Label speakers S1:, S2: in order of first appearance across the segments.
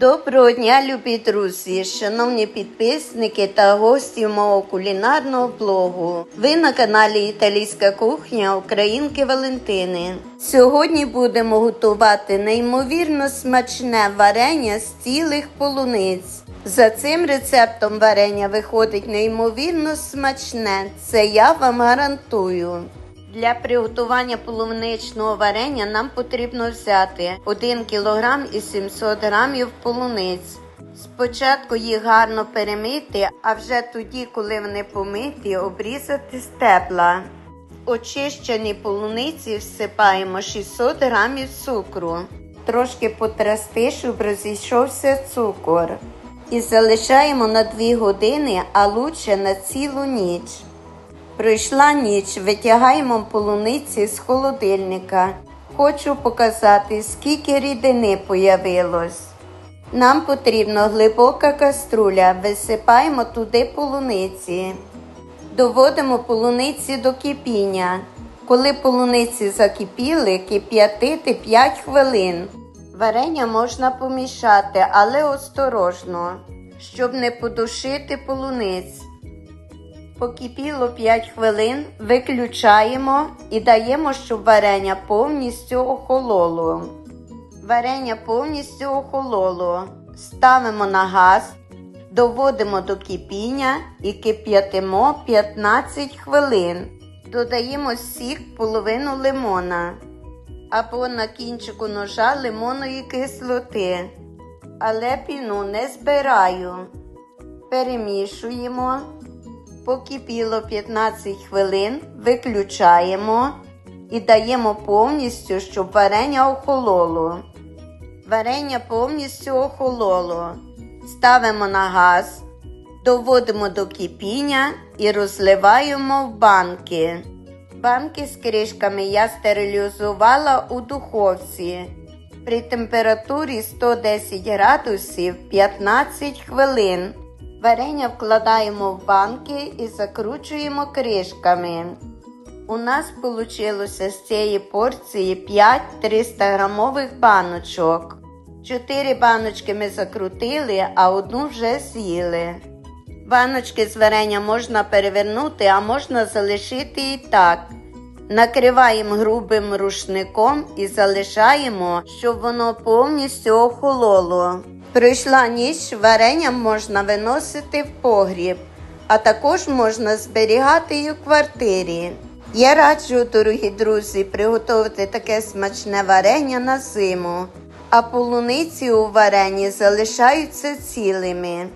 S1: Доброго дня, любі друзі, шановні підписники та гості мого кулінарного блогу. Ви на каналі Італійська кухня Українки Валентини. Сьогодні будемо готувати неймовірно смачне варення з цілих полуниць. За цим рецептом варення виходить неймовірно смачне. Це я вам гарантую. Для приготування полуничного варення нам потрібно взяти 1 кг і 700 г полуниць. Спочатку їх гарно перемити, а вже тоді, коли вони помиті, обрізати стебла. Очищені полуниці всипаємо 600 г цукру. Трошки потрясти, щоб розійшовся цукор. І залишаємо на 2 години, а лучше на цілу ніч. Пройшла ніч, витягаємо полуниці з холодильника. Хочу показати, скільки рідини появилось. Нам потрібна глибока каструля, висипаємо туди полуниці. Доводимо полуниці до кипіння. Коли полуниці закипіли, кип'ятити 5 хвилин. Варення можна помішати, але осторожно, щоб не подушити полуниць. Покипіло 5 хвилин, виключаємо і даємо, щоб варення повністю охололо. Варення повністю охололо. Ставимо на газ, доводимо до кипіння і кип'ятимо 15 хвилин. Додаємо сік половину лимона або на кінчику ножа лимонної кислоти. Але піну не збираю. Перемішуємо. Покипіло 15 хвилин, виключаємо і даємо повністю, щоб варення охололо. Варення повністю охололо. Ставимо на газ, доводимо до кипіння і розливаємо в банки. Банки з кришками я стерилізувала у духовці при температурі 110 градусів 15 хвилин. Варення вкладаємо в банки і закручуємо кришками. У нас вийшло з цієї порції 5 300 грамових баночок. 4 баночки ми закрутили, а одну вже з'їли. Баночки з варення можна перевернути, а можна залишити і так. Накриваємо грубим рушником і залишаємо, щоб воно повністю охололо. Пройшла ніч, варення можна виносити в погріб, а також можна зберігати і у квартирі. Я раджу, дорогі друзі, приготувати таке смачне варення на зиму, а полуниці у варенні залишаються цілими.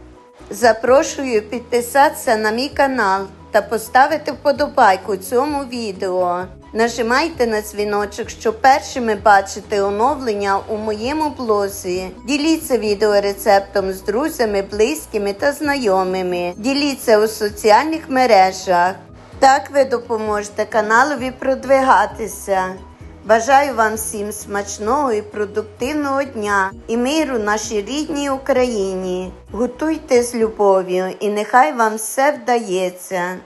S1: Запрошую підписатися на мій канал та поставити вподобайку цьому відео. Нажимайте на дзвіночок, щоб першими бачити оновлення у моєму блозі. Діліться відеорецептом з друзями, близькими та знайомими. Діліться у соціальних мережах. Так ви допоможете каналові продвигатися. Бажаю вам всім смачного і продуктивного дня і миру нашій рідній Україні. Готуйте з любов'ю і нехай вам все вдається.